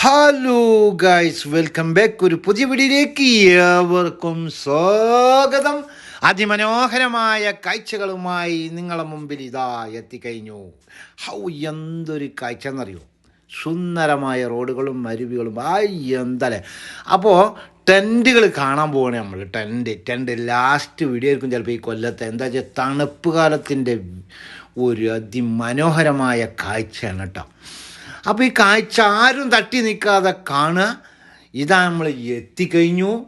Hello guys welcome back ഒരു പുതിയ വീഡിയോയിലേക്ക് ഏവർക്കും സ്വാഗതം. അതിമനോഹരമായ കാഴ്ചകളുമായി നിങ്ങളെ മുമ്പിൽ ഇതാ എത്തിക്കഴിഞ്ഞു. ഹൗ എന്തൊരു കാഴ്ച എന്നറിയോ? സുന്ദരമായ റോഡുകളും അരുവികളും. ആ എന്തല്ലേ? അപ്പോൾ ടെന്റുകൾ കാണാൻ പോകണേ നമ്മൾ ടെന്റ് ടെന്റ് ലാസ്റ്റ് വീഡിയോ ആയിരിക്കും ചിലപ്പോൾ ഈ കൊല്ലത്തെ. എന്താ വെച്ചാൽ തണുപ്പ് കാലത്തിന്റെ ഒരു അതിമനോഹരമായ കാഴ്ചയാണ് കേട്ടോ. അപ്പോൾ ഈ കാഴ്ച ആരും തട്ടി നിൽക്കാതെ കാണുക. ഇതാ നമ്മൾ എത്തിക്കഴിഞ്ഞു.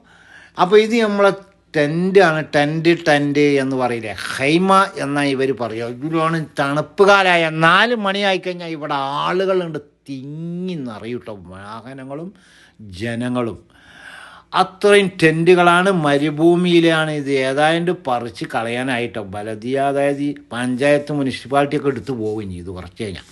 അപ്പോൾ ഇത് നമ്മളെ ടെന്റാണ് ടെന്റ് ടെന്റ് എന്ന് പറയില്ലേ. ഹൈമ എന്നാ ഇവർ പറയുക ഇതിലാണ് തണുപ്പ് കാലമായ നാല് മണിയായി കഴിഞ്ഞാൽ ഇവിടെ ആളുകളുണ്ട് തിങ്ങി നിറയൂട്ടോ വാഹനങ്ങളും ജനങ്ങളും. അത്രയും ടെന്റുകളാണ് മരുഭൂമിയിലാണ് ഇത് ഏതായാലും പറിച്ച് കളയാനായിട്ടോ. ബലതി അതായത് ഈ പഞ്ചായത്ത് മുനിസിപ്പാലിറ്റിയൊക്കെ എടുത്തു പോകും ഇത് കുറച്ച് കഴിഞ്ഞാൽ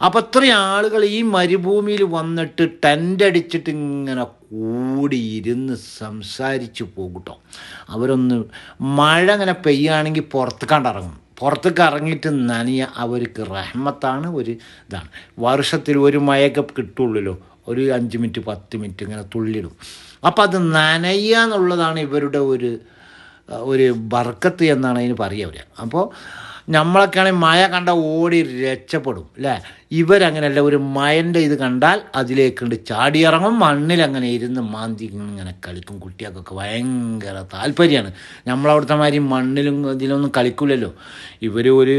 അപ്പോൾ അത്രയും ആളുകൾ ഈ മരുഭൂമിയിൽ വന്നിട്ട് ടെന്റ് അടിച്ചിട്ട് ഇങ്ങനെ കൂടി ഇരുന്ന് സംസാരിച്ച് പോകട്ടോ. അവരൊന്ന് മഴ അങ്ങനെ പെയ്യുകയാണെങ്കിൽ പുറത്തേക്കാണ്ടിറങ്ങും പുറത്തേക്ക് ഇറങ്ങിയിട്ട് നനിയ അവർക്ക് റഹ്മത്താണ് ഒരു ഇതാണ്. വർഷത്തിൽ ഒരു മഴയൊക്കെ കിട്ടുള്ളൂ ഒരു അഞ്ച് മിനിറ്റ് പത്ത് മിനിറ്റ് ഇങ്ങനെ തുള്ളിടും. അപ്പോൾ അത് നനയുക എന്നുള്ളതാണ് ഇവരുടെ ഒരു ഒരു ബർക്കത്ത് എന്നാണ് അതിന് പറയുക അവർ അപ്പോൾ നമ്മളൊക്കെയാണെങ്കിൽ മഴ കണ്ട ഓടി രക്ഷപ്പെടും അല്ലേ? ഇവരങ്ങനെയല്ല ഒരു മയന്റെ ഇത് കണ്ടാൽ അതിലേക്കുണ്ട് ചാടിയിറങ്ങും മണ്ണിൽ അങ്ങനെ ഇരുന്ന് മാന്തി ഇങ്ങനെ കളിക്കും. കുട്ടികൾക്കൊക്കെ ഭയങ്കര താല്പര്യമാണ്. നമ്മളവിടുത്തെ മാതിരി മണ്ണിലും ഇതിലൊന്നും കളിക്കില്ലല്ലോ ഇവർ ഒരു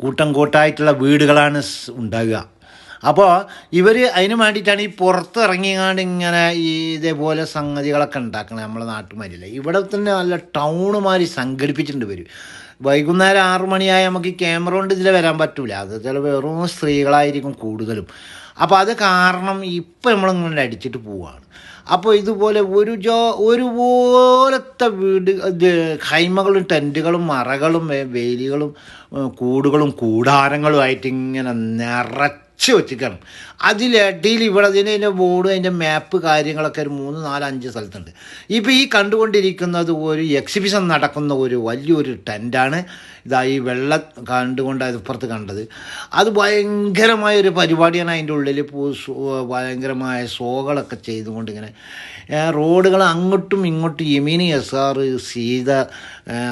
കൂട്ടം കൂട്ടായിട്ടുള്ള വീടുകളാണ് ഉണ്ടാകുക അപ്പോൾ ഇവർ അതിന് വേണ്ടിയിട്ടാണ് ഈ പുറത്തിറങ്ങിങ്ങാണ്ട് ഇങ്ങനെ ഈ ഇതേപോലെ സംഗതികളൊക്കെ ഉണ്ടാക്കണത് നമ്മളെ നാട്ടുമാരില്ല ഇവിടെ തന്നെ നല്ല ടൗണുമാരി സംഘടിപ്പിച്ചിട്ടുണ്ട് ഇവർ വൈകുന്നേരം ആറു മണിയായി നമുക്ക് ക്യാമറ കൊണ്ട് ഇതിൽ വരാൻ പറ്റില്ല അത് ചില വെറും സ്ത്രീകളായിരിക്കും കൂടുതലും. അപ്പോൾ അത് കാരണം ഇപ്പം നമ്മളിങ്ങനെ അടിച്ചിട്ട് പോവുകയാണ് അപ്പോൾ ഇതുപോലെ ഒരു ജോ ഒരുപോലത്തെ വീട് ഇത് ഹൈമകളും ടെന്റുകളും മറകളും വേലികളും കൂടുകളും കൂടാരങ്ങളുമായിട്ട് ഇങ്ങനെ നിറച്ച് വെച്ചിരിക്കണം. അതിലടിയിൽ ഇവിടെ അതിന്റെ ബോർഡ് അതിന്റെ മാപ്പ് കാര്യങ്ങളൊക്കെ ഒരു മൂന്ന് നാല് അഞ്ച് സ്ഥലത്തുണ്ട്. ഇപ്പോൾ ഈ കണ്ടുകൊണ്ടിരിക്കുന്നത് ഒരു എക്സിബിഷൻ നടക്കുന്ന ഒരു വലിയൊരു ടെന്റാണ് ഇതാ ഈ വെള്ള കണ്ടുകൊണ്ട് അതിപ്പുറത്ത് കണ്ടത്. അത് ഭയങ്കരമായ ഒരു പരിപാടിയാണ് അതിന്റെ ഉള്ളിൽ. പൂ ഭയങ്കരമായ സോകളൊക്കെ ചെയ്തുകൊണ്ട് ഇങ്ങനെ റോഡുകൾ അങ്ങോട്ടും ഇങ്ങോട്ടും യമീനി എസ് ആർ സീത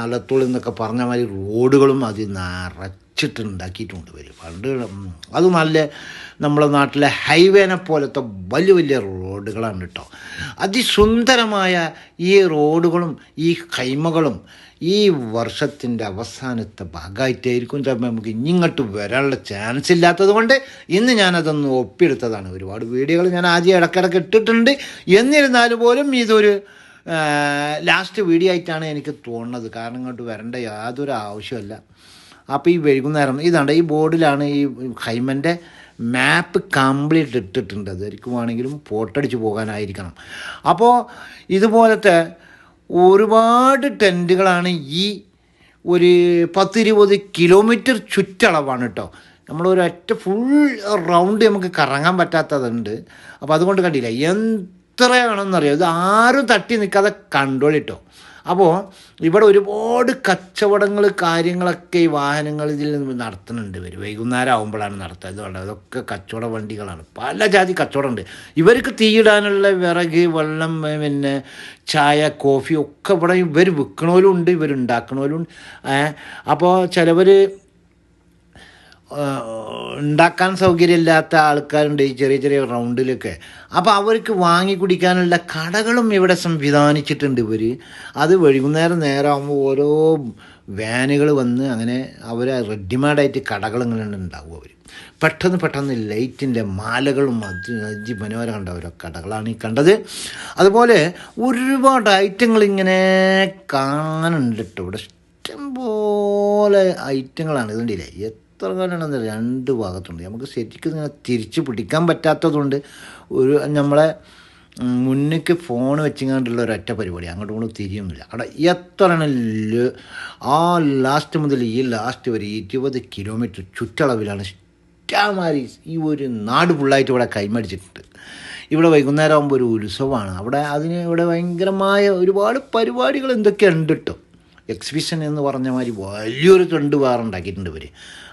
അലത്തുള്ളി എന്നൊക്കെ പറഞ്ഞ മാതിരി റോഡുകളും അത് നിറച്ചിട്ട് ഉണ്ടാക്കിയിട്ടുണ്ട് വരും പണ്ട് അത് നല്ല നമ്മുടെ നാട്ടിലെ ഹൈവേനെ പോലത്തെ വലിയ വലിയ റോഡുകളാണ് കേട്ടോ. അതിസുന്ദരമായ ഈ റോഡുകളും ഈ കൈമകളും ഈ വർഷത്തിന്റെ അവസാനത്തെ ഭാഗമായിട്ടായിരിക്കും ചിലപ്പോൾ നമുക്ക് ഇങ്ങോട്ട് വരാനുള്ള ചാൻസ് ഇല്ലാത്തത് കൊണ്ട് ഇന്ന് ഞാനതൊന്ന് ഒപ്പിയെടുത്തതാണ്. ഒരുപാട് വീഡിയോകൾ ഞാൻ ആദ്യം ഇടയ്ക്കിടയ്ക്ക് ഇട്ടിട്ടുണ്ട്. എന്നിരുന്നാൽ പോലും ഇതൊരു ലാസ്റ്റ് വീഡിയോ ആയിട്ടാണ് എനിക്ക് തോന്നുന്നത്. കാരണം ഇങ്ങോട്ട് വരേണ്ട യാതൊരു ആവശ്യമല്ല അപ്പോൾ ഈ വൈകുന്നേരം ഇതാണ്ട് ഈ ബോർഡിലാണ് ഈ ഹൈമന്റെ മാപ്പ് കംപ്ലീറ്റ് ഇട്ടിട്ടുണ്ട്. അതായിരിക്കും ആണെങ്കിലും പോട്ടടിച്ച് പോകാനായിരിക്കണം. അപ്പോൾ ഇതുപോലത്തെ ഒരുപാട് ടെന്റുകളാണ് ഈ ഒരു പത്തിരുപത് കിലോമീറ്റർ ചുറ്റളവാണ് കേട്ടോ നമ്മൾ ഒരൊറ്റ ഫുൾ റൗണ്ട് നമുക്ക് കറങ്ങാൻ പറ്റാത്തതുണ്ട്. അപ്പോൾ അതുകൊണ്ട് കണ്ടില്ല എത്രയാണെന്നറിയാം? ഇത് ആരും തട്ടി നിൽക്കാതെ കണ്ടോളിട്ടോ അപ്പോൾ ഇവിടെ ഒരുപാട് കച്ചവടങ്ങൾ കാര്യങ്ങളൊക്കെ ഈ വാഹനങ്ങൾ ഇതിൽ നിന്ന് നടത്തുന്നുണ്ട് ഇവർ വൈകുന്നേരം ആകുമ്പോഴാണ് നടത്തുക. ഇത് അതൊക്കെ കച്ചവട വണ്ടികളാണ്. പല ജാതി കച്ചവടമുണ്ട്. ഇവർക്ക് തീയിടാനുള്ള വിറക് വെള്ളം പിന്നെ ചായ കോഫി ഒക്കെ ഇവിടെ ഇവർ വിൽക്കണവരും ഉണ്ട് ഇവർ ഉണ്ടാക്കണവരും ഉണ്ട്. അപ്പോൾ ചിലവർ ഉണ്ടാക്കാൻ സൗകര്യമില്ലാത്ത ആൾക്കാരുണ്ട് ഈ ചെറിയ ചെറിയ റൗണ്ടിലൊക്കെ. അപ്പോൾ അവർക്ക് വാങ്ങി കുടിക്കാനുള്ള കടകളും ഇവിടെ സംവിധാനിച്ചിട്ടുണ്ട് ഇവർ അത് വൈകുന്നേരം നേരമാകുമ്പോൾ ഓരോ വാനുകൾ വന്ന് അങ്ങനെ അവർ റെഡിമെയ്ഡായിട്ട് കടകളിങ്ങനെ ഉണ്ടാവും അവർ പെട്ടെന്ന് പെട്ടെന്ന് ലൈറ്റിന്റെ മാലകളും അതി മനോഹരം കണ്ട ഓരോ കടകളാണ് ഈ കണ്ടത്. അതുപോലെ ഒരുപാട് ഐറ്റങ്ങൾ ഇങ്ങനെ കാണാനുണ്ട് കേട്ടോ. ഇവിടെ ഇഷ്ടംപോലെ ഐറ്റങ്ങളാണ് ഇതുകൊണ്ടില്ലേ എത്ര രണ്ട് ഭാഗത്തുണ്ട്. നമുക്ക് ശരിക്കും ഇങ്ങനെ തിരിച്ച് പിടിക്കാൻ പറ്റാത്തതുകൊണ്ട് ഒരു നമ്മളെ മുന്നേക്ക് ഫോൺ വെച്ചിങ്ങാണ്ടുള്ള ഒരൊറ്റ പരിപാടി. അങ്ങോട്ടും ഇങ്ങോട്ടും തിരിയുന്നില്ല. അവിടെ എത്ര ആ ലാസ്റ്റ് മുതൽ ഈ ലാസ്റ്റ് വരെ ഇരുപത് കിലോമീറ്റർ ചുറ്റളവിലാണ് ഇഷ്ടമാതിരി ഈ ഒരു നാട് ഫുള്ളായിട്ട് ഇവിടെ കൈമടിച്ചിട്ടുണ്ട്. ഇവിടെ വൈകുന്നേരം ആകുമ്പോൾ ഒരു ഉത്സവമാണ്. അവിടെ അതിന് ഇവിടെ ഭയങ്കരമായ ഒരുപാട് പരിപാടികൾ എന്തൊക്കെയുണ്ട് കേട്ടോ എക്സിബിഷൻ എന്ന് പറഞ്ഞ മാതിരി വലിയൊരു ട്രെൻഡ് വേറെ ഉണ്ടാക്കിയിട്ടുണ്ട് ഇവർ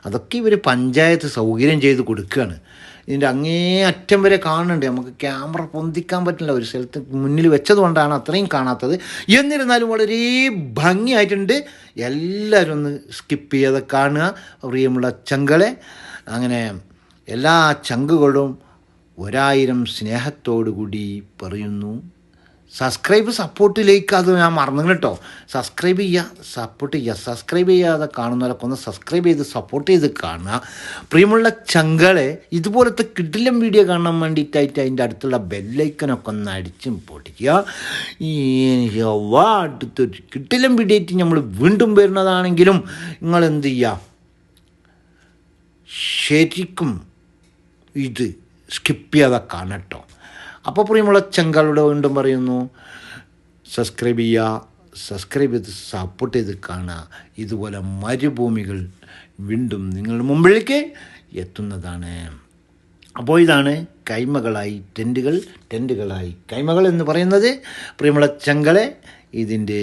അതൊക്കെ ഇവർ പഞ്ചായത്ത് സൗകര്യം ചെയ്ത് കൊടുക്കുകയാണ് ഇതിന്റെ അങ്ങേ അറ്റം വരെ കാണുന്നുണ്ട്. നമുക്ക് ക്യാമറ പൊന്തിക്കാൻ പറ്റില്ല. ഒരു സ്ഥലത്ത് മുന്നിൽ വെച്ചതുകൊണ്ടാണ് അത്രയും കാണാത്തത്. എന്നിരുന്നാലും വളരെ ഭംഗിയായിട്ടുണ്ട്. എല്ലാവരും ഒന്ന് സ്കിപ്പ് ചെയ്യാതെ കാണുക. പ്രിയമുള്ള ചങ്കളെ അങ്ങനെ എല്ലാ ചങ്കുകളും ഒരായിരം സ്നേഹത്തോടു കൂടി പറയുന്നു. സബ്സ്ക്രൈബ് സപ്പോർട്ടിലേക്ക് അത് ഞാൻ മറന്നു കേട്ടോ സബ്സ്ക്രൈബ് ചെയ്യുക സപ്പോർട്ട് ചെയ്യുക സബ്സ്ക്രൈബ് ചെയ്യാതെ കാണുന്നവരൊക്കെ ഒന്ന് സബ്സ്ക്രൈബ് ചെയ്ത് സപ്പോർട്ട് ചെയ്ത് കാണുക. പ്രിയമുള്ള ചങ്കളെ ഇതുപോലത്തെ കിടിലം വീഡിയോ കാണാൻ വേണ്ടിയിട്ടായിട്ട് അതിന്റെ അടുത്തുള്ള ബെല്ലൈക്കനൊക്കെ ഒന്ന് അടിച്ചും പൊട്ടിക്കുക. ഈ അടുത്തൊരു കിടിലം വീഡിയോ നമ്മൾ വീണ്ടും വരുന്നതാണെങ്കിലും നിങ്ങൾ എന്ത് ചെയ്യുക ശരിക്കും ഇത് സ്കിപ്പ് ചെയ്യാതെ കാണട്ടോ അപ്പോൾ പ്രിയമുള്ള ചെങ്കളുടെ വീണ്ടും പറയുന്നു സബ്സ്ക്രൈബ് ചെയ്യുക സബ്സ്ക്രൈബ് ചെയ്ത് സപ്പോർട്ട് ചെയ്ത് കാണുക ഇതുപോലെ മരുഭൂമികൾ വീണ്ടും നിങ്ങളുടെ മുമ്പിലേക്ക് എത്തുന്നതാണ്. അപ്പോൾ ഇതാണ് കൈമകളായി ടെന്റുകൾ ടെന്റുകളായി കൈമകൾ എന്ന് പറയുന്നത്. പ്രിയമുള്ള ചെങ്കളെ ഇതിന്റെ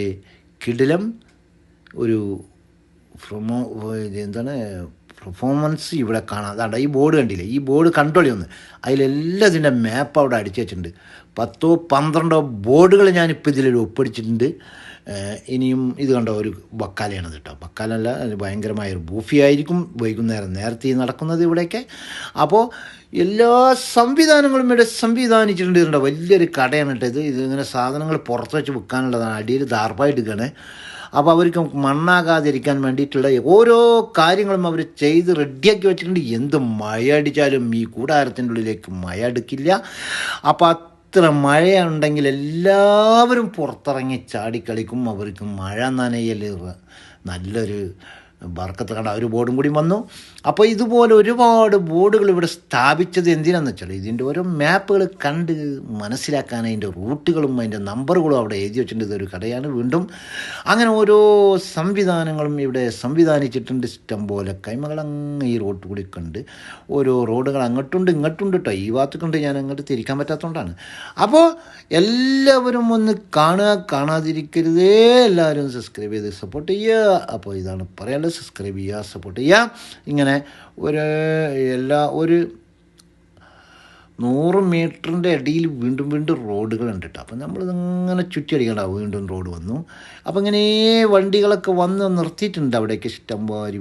കിടിലം ഒരു പ്രൊമോ എന്താണ് പെർഫോമൻസ് ഇവിടെ കാണാം. അതാണ്ട് ഈ ബോർഡ് കണ്ടില്ലേ? ഈ ബോർഡ് കണ്ടോളി ഒന്ന് അതിലെല്ലാം ഇതിന്റെ മാപ്പ് അവിടെ അടിച്ചു വെച്ചിട്ടുണ്ട്. പത്തോ പന്ത്രണ്ടോ ബോർഡുകൾ ഞാനിപ്പോൾ ഇതിൽ ഒപ്പിടിച്ചിട്ടുണ്ട്. ഇനിയും ഇത് കണ്ട ഒരു ബക്കാലയാണ് കേട്ടോ. ബക്കാലല്ല അത് ഭയങ്കരമായ ഒരു ബൂഫി ആയിരിക്കും വൈകുന്നേരം നേരത്തെ നടക്കുന്നത് ഇവിടെയൊക്കെ. അപ്പോൾ എല്ലാ സംവിധാനങ്ങളും ഇവിടെ സംവിധാനിച്ചിട്ടുണ്ട് ഇതുണ്ടോ വലിയൊരു കടയാണ് കേട്ടോ ഇത്. ഇതിങ്ങനെ സാധനങ്ങൾ പുറത്ത് വെച്ച് വിൽക്കാനുള്ളതാണ്. അടിയിൽ ദാർപ്പായിട്ടിരിക്കുകയാണ് അപ്പോൾ അവർക്ക് മണ്ണാകാതിരിക്കാൻ വേണ്ടിയിട്ടുള്ള ഓരോ കാര്യങ്ങളും അവർ ചെയ്ത് റെഡിയാക്കി വെച്ചിട്ടുണ്ട്. എന്ത് മഴയടിച്ചാലും ഈ കൂടാരത്തിന്റെ ഉള്ളിലേക്ക് മഴ അടുക്കില്ല. അപ്പോൾ അത്ര മഴയുണ്ടെങ്കിൽ എല്ലാവരും പുറത്തിറങ്ങി ചാടിക്കളിക്കും. അവർക്ക് മഴ നനയൽ നല്ലൊരു ബർക്കത്ത് കണ്ട ഒരു ബോർഡും കൂടി വന്നു. അപ്പോൾ ഇതുപോലെ ഒരുപാട് ബോർഡുകൾ ഇവിടെ സ്ഥാപിച്ചത് എന്തിനാന്ന് വെച്ചാൽ ഇതിന്റെ ഓരോ മാപ്പുകൾ കണ്ട് മനസ്സിലാക്കാൻ അതിന്റെ റൂട്ടുകളും അതിന്റെ നമ്പറുകളും അവിടെ എഴുതി വെച്ചിട്ടുണ്ട്. ഇതൊരു കടയാണ് വീണ്ടും. അങ്ങനെ ഓരോ സംവിധാനങ്ങളും ഇവിടെ സംവിധാനിച്ചിട്ടുണ്ട്. ഇഷ്ടം പോലെ കൈമകൾ അങ്ങ് ഈ റോഡ് കൂടി കണ്ട് ഓരോ റോഡുകൾ അങ്ങോട്ടുണ്ട് ഇങ്ങോട്ടുണ്ട് കേട്ടോ ഈ ഭാഗത്തുകൊണ്ട് ഞാൻ അങ്ങോട്ട് തിരിക്കാൻ പറ്റാത്തതുകൊണ്ടാണ്. അപ്പോൾ എല്ലാവരും ഒന്ന് കാണുക കാണാതിരിക്കരുതേ. എല്ലാവരും സബ്സ്ക്രൈബ് ചെയ്ത് സപ്പോർട്ട് ചെയ്യുക. അപ്പോൾ ഇതാണ് പറയാനുള്ളത്. സബ്സ്ക്രൈബ് ചെയ്യുക സപ്പോർട്ട് ചെയ്യുക. ഇങ്ങനെ ഒരു എല്ലാ ഒരു നൂറ് മീറ്ററിന്റെ അടിയിൽ വീണ്ടും വീണ്ടും റോഡുകളുണ്ട് കേട്ടോ അപ്പം നമ്മളിതിങ്ങനെ ചുറ്റിയടിക്കണ്ട വീണ്ടും റോഡ് വന്നു. അപ്പം ഇങ്ങനെ വണ്ടികളൊക്കെ വന്ന് നിർത്തിയിട്ടുണ്ട് അവിടേക്ക് ഇഷ്ടംപോലെ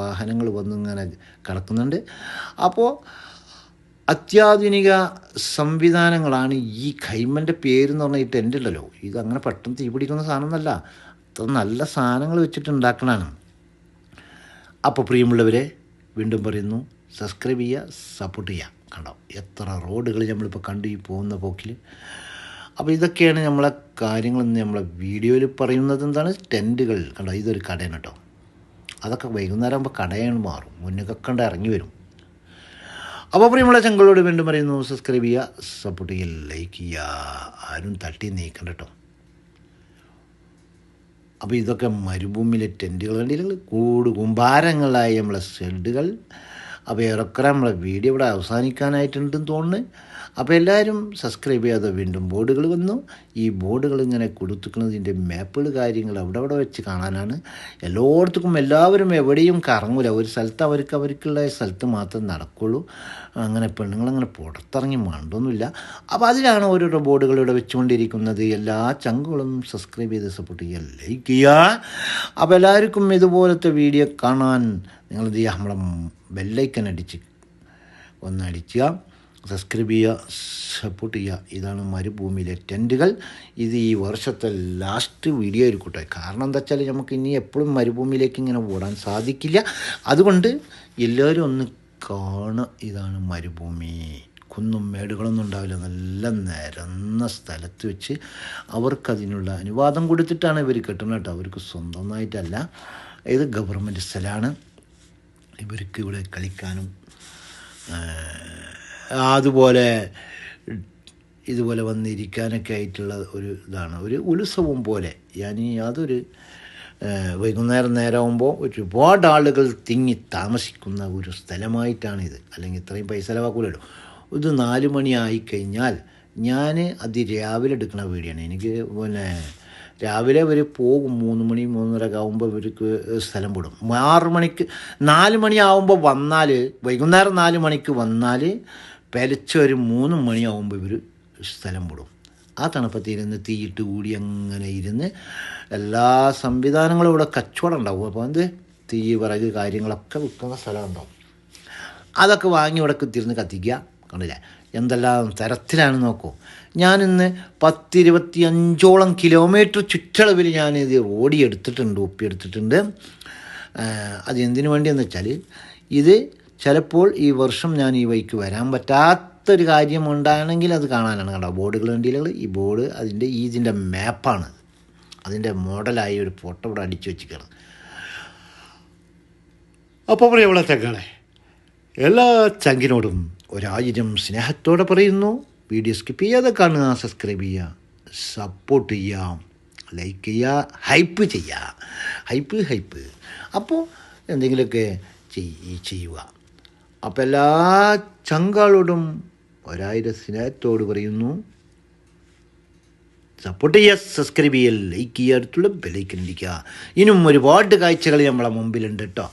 വാഹനങ്ങൾ വന്ന് ഇങ്ങനെ കിടക്കുന്നുണ്ട്. അപ്പോൾ അത്യാധുനിക സംവിധാനങ്ങളാണ് ഈ ഖൈമന്റെ പേരെന്ന് പറഞ്ഞിട്ട് എന്റെ ഉണ്ടല്ലോ. ഇത് അങ്ങനെ പെട്ടെന്ന് തീപിടിക്കുന്ന സാധനമൊന്നുമല്ല അത്ര നല്ല സാധനങ്ങൾ വെച്ചിട്ട് ഉണ്ടാക്കണതാണ് അപ്പോൾ പ്രിയമുള്ളവരെ വീണ്ടും പറയുന്നു സബ്സ്ക്രൈബ് ചെയ്യുക സപ്പോർട്ട് ചെയ്യുക. കണ്ടോ? എത്ര റോഡുകൾ നമ്മളിപ്പോൾ കണ്ടു ഈ പോകുന്ന പോക്കിൽ അപ്പോൾ ഇതൊക്കെയാണ് നമ്മളെ കാര്യങ്ങളെന്ന് നമ്മളെ വീഡിയോയിൽ പറയുന്നത് എന്താണ്? ടെന്റുകൾ കണ്ടോ? ഇതൊരു കടയാണ് കേട്ടോ. അതൊക്കെ വൈകുന്നേരം ആകുമ്പോൾ കടയാണ് മാറും. മുന്നൊക്കെ കണ്ട് ഇറങ്ങി വരും. അപ്പോൾ പ്രിയമുള്ള ചെങ്കളോട് വീണ്ടും പറയുന്നു സബ്സ്ക്രൈബ് ചെയ്യുക സപ്പോർട്ട് ചെയ്യുക ലൈക്ക് ചെയ്യുക. ആരും തട്ടി നീക്കണ്ട കേട്ടോ. അപ്പോൾ ഇതൊക്കെ മരുഭൂമിയിലെ ടെന്റുകൾ കണ്ടില്ലെങ്കിൽ കൂട് കുമ്പാരങ്ങളായി നമ്മളെ ഷെഡുകൾ. അപ്പോൾ ഏറെക്കുറെ നമ്മളെ വീഡിയോ ഇവിടെ അവസാനിക്കാനായിട്ടുണ്ടെന്ന് തോന്നുന്നു. അപ്പോൾ എല്ലാവരും സബ്സ്ക്രൈബ് ചെയ്യാതെ വീണ്ടും ബോർഡുകൾ വന്നു. ഈ ബോർഡുകൾ ഇങ്ങനെ കൊടുത്തുക്കുന്നതിന്റെ മാപ്പുകൾ കാര്യങ്ങൾ അവിടെ അവിടെ വെച്ച് കാണാനാണ്. എല്ലായിടത്തും എല്ലാവരും എവിടെയും കറങ്ങൂല. ഒരു സ്ഥലത്ത് അവർക്ക് അവർക്കുള്ള സ്ഥലത്ത് മാത്രം നടക്കുള്ളൂ. അങ്ങനെ പെണ്ണുങ്ങളങ്ങനെ പുറത്തിറങ്ങി മണ്ടൊന്നുമില്ല. അപ്പോൾ അതിലാണ് ഓരോരോ ബോർഡുകൾ ഇവിടെ വെച്ചുകൊണ്ടിരിക്കുന്നത്. എല്ലാ ചങ്കുകളും സബ്സ്ക്രൈബ് ചെയ്ത് സപ്പോർട്ട് ചെയ്യുക ലൈക്ക് ചെയ്യുക. അപ്പോൾ എല്ലാവർക്കും ഇതുപോലത്തെ വീഡിയോ കാണാൻ നിങ്ങൾ ചെയ്യുക? നമ്മളെ ബെല്ലൈക്കൻ അടിച്ച് ഒന്നടിക്കുക സബ്സ്ക്രൈബ് ചെയ്യുക സപ്പോർട്ട് ചെയ്യുക ഇതാണ് മരുഭൂമിയിലെ ടെന്റുകൾ ഇത് ഈ വർഷത്തെ ലാസ്റ്റ് വീഡിയോ ആയിരിക്കട്ടെ കാരണം എന്താ വെച്ചാൽ നമുക്ക് ഇനി എപ്പോഴും മരുഭൂമിയിലേക്ക് ഇങ്ങനെ ഓടാൻ സാധിക്കില്ല. അതുകൊണ്ട് എല്ലാവരും ഒന്ന് കാണുക ഇതാണ് മരുഭൂമി. കുന്നും മേടുകളൊന്നും ഉണ്ടാവില്ല. നല്ല നിരന്ന സ്ഥലത്ത് വെച്ച് അവർക്കതിനുള്ള അനുവാദം കൊടുത്തിട്ടാണ് ഇവർ കെട്ടുന്നത് കേട്ടോ. അവർക്ക് സ്വന്തമായിട്ടല്ല. ഇത് ഗവൺമെന്റ് സ്ഥലമാണ്. ഇവർക്ക് ഇവിടെ കളിക്കാനും അതുപോലെ ഇതുപോലെ വന്നിരിക്കാനൊക്കെ ആയിട്ടുള്ള ഒരു ഇതാണ്. ഒരു ഉത്സവം പോലെ. ഞാൻ അതൊരു വൈകുന്നേരം നേരമാകുമ്പോൾ ഒരുപാട് ആളുകൾ തിങ്ങി താമസിക്കുന്ന ഒരു സ്ഥലമായിട്ടാണിത്. അല്ലെങ്കിൽ ഇത്രയും പൈസ ചിലവാക്കൂലല്ലോ. ഇത് നാല് മണിയായി കഴിഞ്ഞാൽ ഞാൻ അത് രാവിലെ എടുക്കുന്ന വീഡിയോയാണ് എനിക്ക് പിന്നെ രാവിലെ അവർ പോകും. മൂന്ന് മണി മൂന്നര ഒക്കെ ആകുമ്പോൾ ഇവർക്ക് സ്ഥലം വിടും. ആറ് മണിക്ക് നാല് മണിയാവുമ്പോൾ വന്നാൽ വൈകുന്നേരം നാല് മണിക്ക് വന്നാൽ പെലച്ച ഒരു മൂന്ന് മണിയാവുമ്പോൾ ഇവർ സ്ഥലം വിടും. ആ തണുപ്പത്തിരുന്ന് തീയിട്ട് കൂടി അങ്ങനെ ഇരുന്ന് എല്ലാ സംവിധാനങ്ങളും ഇവിടെ കച്ചവടം ഉണ്ടാവും. അപ്പോൾ എന്ത്? തീ വിറക് കാര്യങ്ങളൊക്കെ വിൽക്കുന്ന സ്ഥലം ഉണ്ടാവും. അതൊക്കെ വാങ്ങി ഇവിടെ കുത്തിരുന്ന് കത്തിക്കുക. കണ്ടില്ല? എന്തെല്ലാം തരത്തിലാണ് നോക്കൂ. ഞാനിന്ന് പത്തിരുപത്തി അഞ്ചോളം കിലോമീറ്റർ ചുറ്റളവിൽ ഞാനിത് ഓടിയെടുത്തിട്ടുണ്ട് ഒപ്പിയെടുത്തിട്ടുണ്ട്. അത് എന്തിനു വേണ്ടിയെന്ന് വെച്ചാൽ ഇത് ചിലപ്പോൾ ഈ വർഷം ഞാൻ ഈ വഴിക്ക് വരാൻ പറ്റാത്തൊരു കാര്യം ഉണ്ടാണെങ്കിൽ അത് കാണാനാണ്. കണ്ടോ? ബോർഡുകൾ വണ്ടിയിലുകൾ ഈ ബോർഡ് അതിന്റെ ഈ ഇതിന്റെ മാപ്പാണ്. അതിന്റെ മോഡലായി ഒരു ഫോട്ടോ ഇവിടെ അടിച്ചു വെച്ചിരിക്കണം അപ്പോൾ പ്രിയമുള്ള തെങ്ങളെ എല്ലാ ചങ്കിനോടും ഒരായിരം സ്നേഹത്തോടെ പറയുന്നു. വീഡിയോ സ്കിപ്പ് ചെയ്യാതെ കാണുക സബ്സ്ക്രൈബ് ചെയ്യുക സപ്പോർട്ട് ചെയ്യാം ലൈക്ക് ചെയ്യുക ഹൈപ്പ് ചെയ്യുക. Hype hype. അപ്പോൾ എന്തെങ്കിലുമൊക്കെ ചെയ് ചെയ്യുക. അപ്പോൾ എല്ലാ ചങ്കാളോടും ഒരായിരം സ്നേഹത്തോട് പറയുന്നു. സപ്പോർട്ട് ചെയ്യുക സബ്സ്ക്രൈബ് ചെയ്യുക ലൈക്ക് ചെയ്യുക അടുത്തുള്ള ബെലൈക്കൻ ഇരിക്കുക. ഇനിയും ഒരുപാട് കാഴ്ചകൾ നമ്മളെ മുമ്പിലുണ്ട് കേട്ടോ.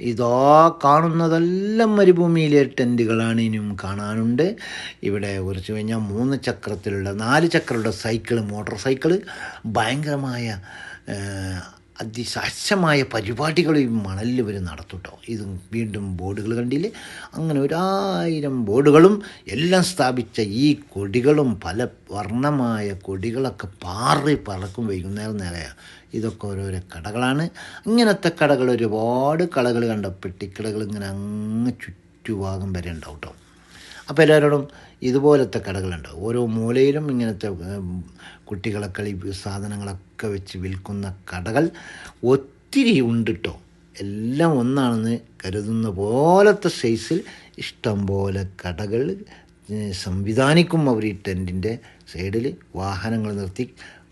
ഇതാ കാണുന്നതെല്ലാം മരുഭൂമിയിലെ ടെന്റുകളാണ് ഇനിയും കാണാനുണ്ട്. ഇവിടെ കുറച്ച് കഴിഞ്ഞാൽ മൂന്ന് ചക്രത്തിലുള്ള നാല് ചക്രമുള്ള സൈക്കിൾ മോട്ടോർ സൈക്കിൾ ഭയങ്കരമായ അതിസാഹ്യമായ പരിപാടികൾ ഈ മണലിൽ ഇവർ നടത്തുട്ടോ ഇതും വീണ്ടും ബോർഡുകൾ കണ്ടില്ലേ? അങ്ങനെ ഒരായിരം ബോർഡുകളും എല്ലാം സ്ഥാപിച്ച ഈ കൊടികളും പല വർണമായ കൊടികളൊക്കെ പാറി പറക്കും വൈകുന്നേരം നേരെയാണ് ഇതൊക്കെ ഓരോരോ കടകളാണ്. ഇങ്ങനത്തെ കടകൾ ഒരുപാട് കടകൾ കണ്ട പെട്ടിക്കടകൾ ഇങ്ങനെ അങ്ങ് ചുറ്റുഭാഗം വരെ ഉണ്ടാവും കേട്ടോ അപ്പോൾ എല്ലാവരോടും ഇതുപോലത്തെ കടകളുണ്ട്. ഓരോ മൂലയിലും ഇങ്ങനത്തെ കുട്ടികളെ കളി സാധനങ്ങളൊക്കെ വെച്ച് വിൽക്കുന്ന കടകൾ ഒത്തിരി ഉണ്ട് കേട്ടോ എല്ലാം ഒന്നാണെന്ന് കരുതുന്ന പോലത്തെ സൈസിൽ ഇഷ്ടം പോലെ കടകൾ സംവിധാനിക്കും അവർ ഈ ടെന്റിന്റെ സൈഡിൽ. വാഹനങ്ങൾ നിർത്തി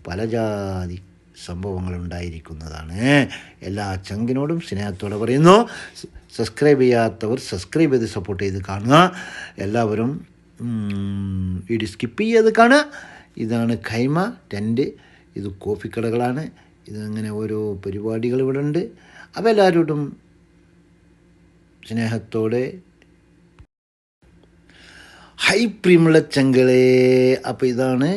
പല ജാതി സംഭവങ്ങൾ ഉണ്ടായിരിക്കുന്നതാണ് എല്ലാ ചങ്കിനോടും സ്നേഹത്തോടെ പറയുന്നു. സബ്സ്ക്രൈബ് ചെയ്യാത്തവർ സബ്സ്ക്രൈബ് ചെയ്ത് സപ്പോർട്ട് ചെയ്ത് കാണുക. എല്ലാവരും വീഡിയോ സ്കിപ്പ് ചെയ്ത് കാണുക. ഇതാണ് ഖൈമ ടെന്റ് ഇത് കോഫി കടകളാണ്. ഇതങ്ങനെ ഓരോ പരിപാടികൾ ഇവിടെ ഉണ്ട്. അപ്പോൾ എല്ലാവരോടും സ്നേഹത്തോടെ. ഹൈ പ്രിയമുള്ള ചങ്കളെ അപ്പോൾ ഇതാണ്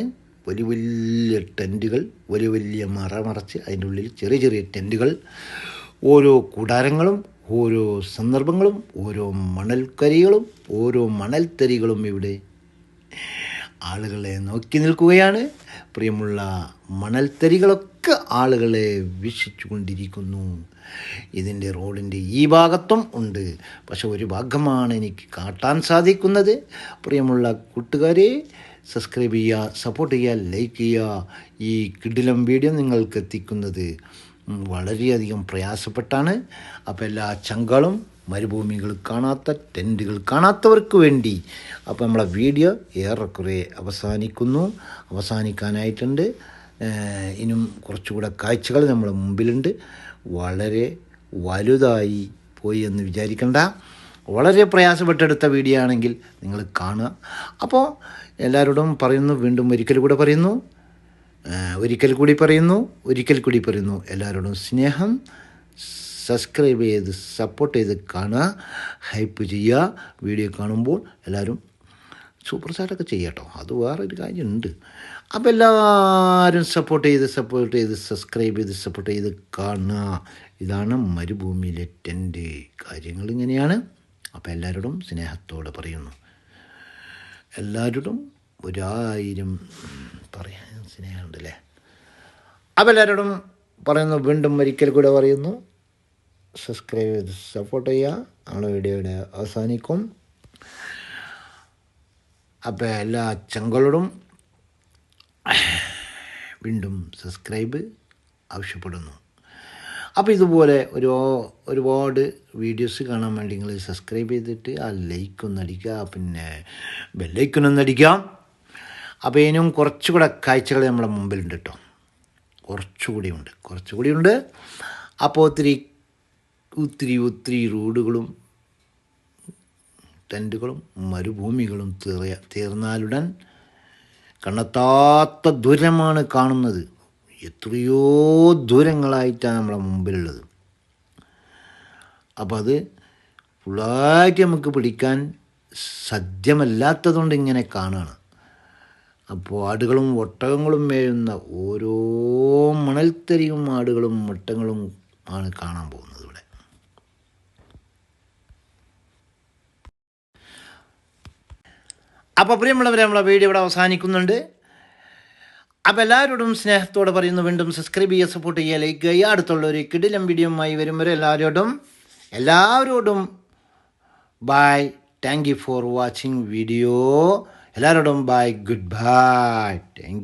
വലിയ വലിയ ടെന്റുകൾ വലിയ വലിയ മറ മറച്ച് അതിന്റെ ഉള്ളിൽ ചെറിയ ചെറിയ ടെന്റുകൾ ഓരോ കൂടാരങ്ങളും ഓരോ സന്ദർഭങ്ങളും ഓരോ മണൽക്കരികളും ഓരോ മണൽത്തരികളും ഇവിടെ ആളുകളെ നോക്കി നിൽക്കുകയാണ്. പ്രിയമുള്ള മണൽത്തരികളൊക്കെ ആളുകളെ വീക്ഷിച്ചു കൊണ്ടിരിക്കുന്നു. ഇതിന്റെ റോഡിന്റെ ഈ ഭാഗത്തും ഉണ്ട്. പക്ഷെ ഒരു ഭാഗമാണ് എനിക്ക് കാട്ടാൻ സാധിക്കുന്നത്. പ്രിയമുള്ള കൂട്ടുകാരെ സബ്സ്ക്രൈബ് ചെയ്യുക സപ്പോർട്ട് ചെയ്യുക ലൈക്ക് ചെയ്യുക. ഈ കിടിലം വീഡിയോ നിങ്ങൾക്ക് എത്തിക്കുന്നത് വളരെയധികം പ്രയാസപ്പെട്ടാണ്. അപ്പോൾ എല്ലാ ചങ്കളും മരുഭൂമികൾ കാണാത്ത ടെന്റുകൾ കാണാത്തവർക്ക് വേണ്ടി അപ്പോൾ നമ്മളെ വീഡിയോ ഏറെക്കുറെ അവസാനിക്കുന്നു. അവസാനിക്കാനായിട്ടുണ്ട്. ഇനിയും കുറച്ചുകൂടെ കാഴ്ചകൾ നമ്മുടെ മുമ്പിലുണ്ട്. വളരെ വലുതായി പോയി എന്ന് വിചാരിക്കണ്ട. വളരെ പ്രയാസപ്പെട്ടെടുത്ത വീഡിയോ ആണെങ്കിൽ നിങ്ങൾ കാണുക. അപ്പോൾ എല്ലാവരോടും പറയുന്നു വീണ്ടും ഒരിക്കൽ കൂടെ പറയുന്നു. ഒരിക്കൽ കൂടി പറയുന്നു ഒരിക്കൽ കൂടി പറയുന്നു. എല്ലാവരോടും സ്നേഹം സബ്സ്ക്രൈബ് ചെയ്ത് സപ്പോർട്ട് ചെയ്ത് കാണുക ഹൈപ്പ് ചെയ്യുക. വീഡിയോ കാണുമ്പോൾ എല്ലാവരും സൂപ്പർ ചാറ്റൊക്കെ ചെയ്യട്ടോ അത് വേറൊരു കാര്യമുണ്ട്. അപ്പോൾ എല്ലാവരും സപ്പോർട്ട് ചെയ്ത് സപ്പോർട്ട് ചെയ്ത് സബ്സ്ക്രൈബ് ചെയ്ത് സപ്പോർട്ട് ചെയ്ത് കാണുക. ഇതാണ് മരുഭൂമിയിലെ ടെന്റ് കാര്യങ്ങൾ ഇങ്ങനെയാണ്. അപ്പോൾ എല്ലാവരോടും സ്നേഹത്തോടെ പറയുന്നു. എല്ലാവരോടും ഒരായിരം പറയാൻ സ്നേഹമുണ്ടല്ലേ? അപ്പോൾ എല്ലാവരോടും പറയുന്നു വീണ്ടും ഒരിക്കൽ കൂടെ പറയുന്നു. സബ്സ്ക്രൈബ് ചെയ്ത് സപ്പോർട്ട് ചെയ്യുക. ആണ് വീഡിയോയുടെ അവസാനിക്കും. അപ്പോൾ എല്ലാ ചങ്കളോടും വീണ്ടും സബ്സ്ക്രൈബ് ആവശ്യപ്പെടുന്നു. അപ്പോൾ ഇതുപോലെ ഒരു ഒരുപാട് വീഡിയോസ് കാണാൻ വേണ്ടി നിങ്ങൾ സബ്സ്ക്രൈബ് ചെയ്തിട്ട് ആ ലൈക്ക് ഒന്ന് അടിക്കുക പിന്നെ ബെല്ലൈക്കൊന്നൊന്ന് അടിക്കാം അപ്പോൾ ഇനിയും കുറച്ചുകൂടെ കാഴ്ചകൾ നമ്മുടെ മുമ്പിലുണ്ട് കേട്ടോ കുറച്ചുകൂടി ഉണ്ട് കുറച്ചുകൂടി ഉണ്ട്. അപ്പോൾ ഒത്തിരി ഒത്തിരി ഒത്തിരി റോഡുകളും ടെന്റുകളും മരുഭൂമികളും തീർ തീർന്നാലുടൻ കണ്ണെത്താത്ത ദുരമാണ് കാണുന്നത്. എത്രയോ ദൂരങ്ങളായിട്ടാണ് നമ്മുടെ മുമ്പിലുള്ളത്. അപ്പോൾ അത് ഫുള്ളായിട്ട് നമുക്ക് പിടിക്കാൻ സദ്യമല്ലാത്തതുകൊണ്ട് ഇങ്ങനെ കാണുകയാണ് അപ്പോൾ ആടുകളും ഒട്ടകങ്ങളും മേഴുന്ന ഓരോ മണൽത്തരിയും ആടുകളും ഒട്ടകങ്ങളും ആണ് കാണാൻ പോകുന്നത് ഇവിടെ. അപ്പോൾ പ്രിയമുള്ളവരെ നമ്മളെ വീഡിയോ ഇവിടെ അവസാനിക്കുന്നുണ്ട്. അപ്പോൾ എല്ലാവരോടും സ്നേഹത്തോടെ പറയുന്നു. വീണ്ടും സബ്സ്ക്രൈബ് ചെയ്യുക സപ്പോർട്ട് ചെയ്യുക ലൈക്ക് ചെയ്യുക. അടുത്തുള്ള ഒരു കിടിലം വീഡിയോയുമായി വരും വരെ എല്ലാവരോടും എല്ലാവരോടും bye thank you for watching video എല്ലാവരോടും ബൈ ഗുഡ് ബൈ താങ്ക്